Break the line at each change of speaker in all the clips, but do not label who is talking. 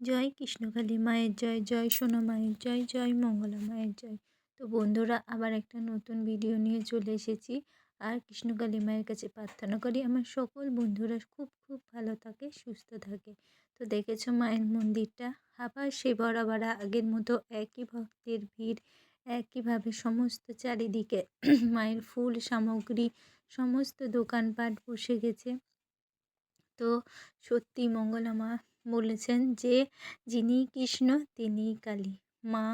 জয় কৃষ্ণকালী মায়ের জয় জয় সোনা মায়ের জয় জয় মঙ্গলা মায়ের জয়। তো বন্ধুরা, আবার একটা নতুন ভিডিও নিয়ে চলে এসেছি। আর কৃষ্ণকালী মায়ের কাছে প্রার্থনা করি, আমার সকল বন্ধুরা খুব খুব ভালো থাকে, সুস্থ থাকে। তো দেখেছ মায়ের মন্দিরটা? আবার সে বরাবর আগের মতো একই ভক্তের ভিড়, একইভাবে সমস্ত চারিদিকে মায়ের ফুল, সামগ্রী, সমস্ত দোকানপাট বসে গেছে। তো সত্যি মঙ্গলা মা বলেছেন যে, যিনি কৃষ্ণ তিনিই কালী। মা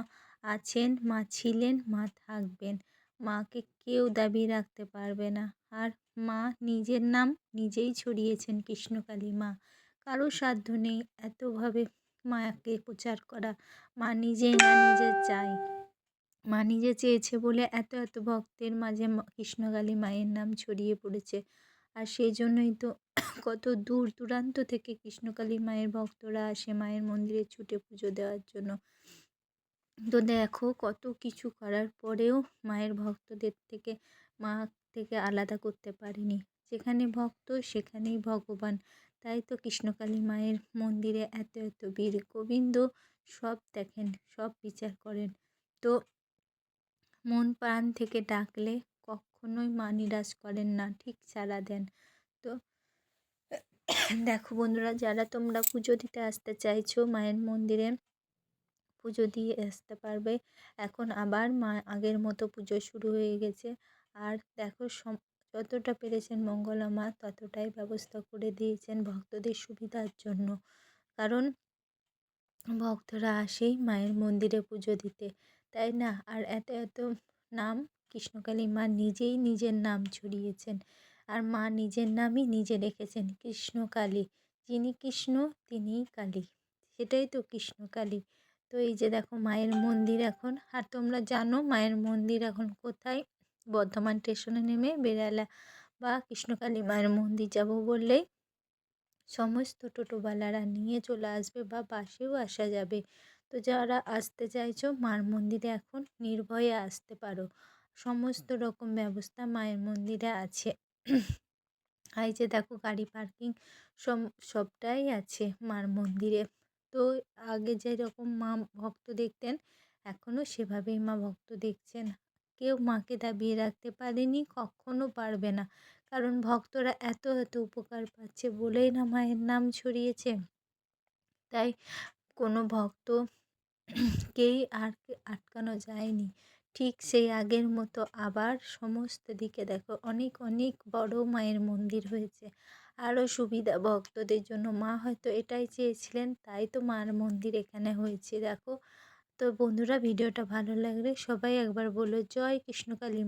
আছেন, মা ছিলেন, মা থাকবেন। মাকে কেউ দাবি রাখতে পারবে না। আর মা নিজের নাম নিজেই ছড়িয়েছেন কৃষ্ণকালী মা। কারও সাধ্য নেই এতভাবে মাকে প্রচার করা। মা নিজেই না নিজে চায়। মা নিজে চেয়েছে বলে এত এত ভক্তের মাঝে কৃষ্ণকালী মায়ের নাম ছড়িয়ে পড়েছে। আর সেই জন্যই তো কত দূর দূরান্ত থেকে কৃষ্ণকালী মায়ের ভক্তরা আসে মায়ের মন্দিরে ছুটে পুজো দেওয়ার জন্য। তো দেখো কত কিছু করার পরেও মায়ের ভক্তদের থেকে, মা থেকে আলাদা করতে পারিনি। যেখানে ভক্ত সেখানেই ভগবান। তাই তো কৃষ্ণকালী মায়ের মন্দিরে এত এত বীর গোবিন্দ সব দেখেন, সব বিচার করেন। তো মন প্রাণ থেকে ডাকলে কখনোই মা নিরাশ করেন না, ঠিক সাড়া দেন। তো দেখো বন্ধুরা, যারা তোমরা পুজো দিতে আসতে চাইছো, মায়ের মন্দিরে পুজো দিয়ে আসতে পারবে। এখন আবার মা আগের মতো পুজো শুরু হয়ে গেছে। আর দেখো সম, যতটা পেরেছেন মঙ্গলা মা, ততটাই ব্যবস্থা করে দিয়েছেন ভক্তদের সুবিধার জন্য। কারণ ভক্তরা আসেই মায়ের মন্দিরে পুজো দিতে, তাই না? আর এত এত নাম কৃষ্ণকালী মা নিজেই নিজের নাম ছড়িয়েছেন। আর মা নিজের নামই নিজে রেখেছেন কৃষ্ণ কালী যিনি কৃষ্ণ, তিনিই কালী। সেটাই তো কৃষ্ণ কালী তো এই যে দেখো, মায়ের মন্দির এখন, আর তোমরা জানো মায়ের মন্দির এখন কোথায়? বর্ধমান স্টেশনে নেমে বেড়ালা বা কৃষ্ণকালী মায়ের মন্দির যাব বললেই সমস্ত টোটোওয়ালারা নিয়ে চলে আসবে বা বাসেও আসা যাবে। তো যারা আসতে চাইছো, মার মন্দিরে এখন নির্ভয়ে আসতে পারো। সমস্ত রকম ব্যবস্থা মায়ের মন্দিরে আছে। এই যে দেখো গাড়ি পার্কিং সব সবটাই আছে মার মন্দিরে। তো আগে যেরকম মা ভক্ত দেখতেন এখনও সেভাবেই মা ভক্ত দেখছেন। কেউ মাকে দাবিয়ে রাখতে পারেনি, কখনো পারবে না। কারণ ভক্তরা এত এত উপকার পাচ্ছে বলেই না মায়ের নাম ছড়িয়েছে। তাই কোনো ভক্ত কেই আর আটকানো যায়নি। ঠিক সেই আগের মতো আবার সমস্ত দিকে দেখো, অনেক অনেক বড় মায়ের মন্দির হয়েছে। আরও সুবিধা, ভক্তদের জন্য। মা হয়তো এটাই চেয়েছিলেন, তাই তো মার মন্দির এখানে হয়েছে। দেখো, তো বন্ধুরা, ভিডিওটা ভালো লাগলে সবাই একবার বলো, জয় কৃষ্ণকালী মা।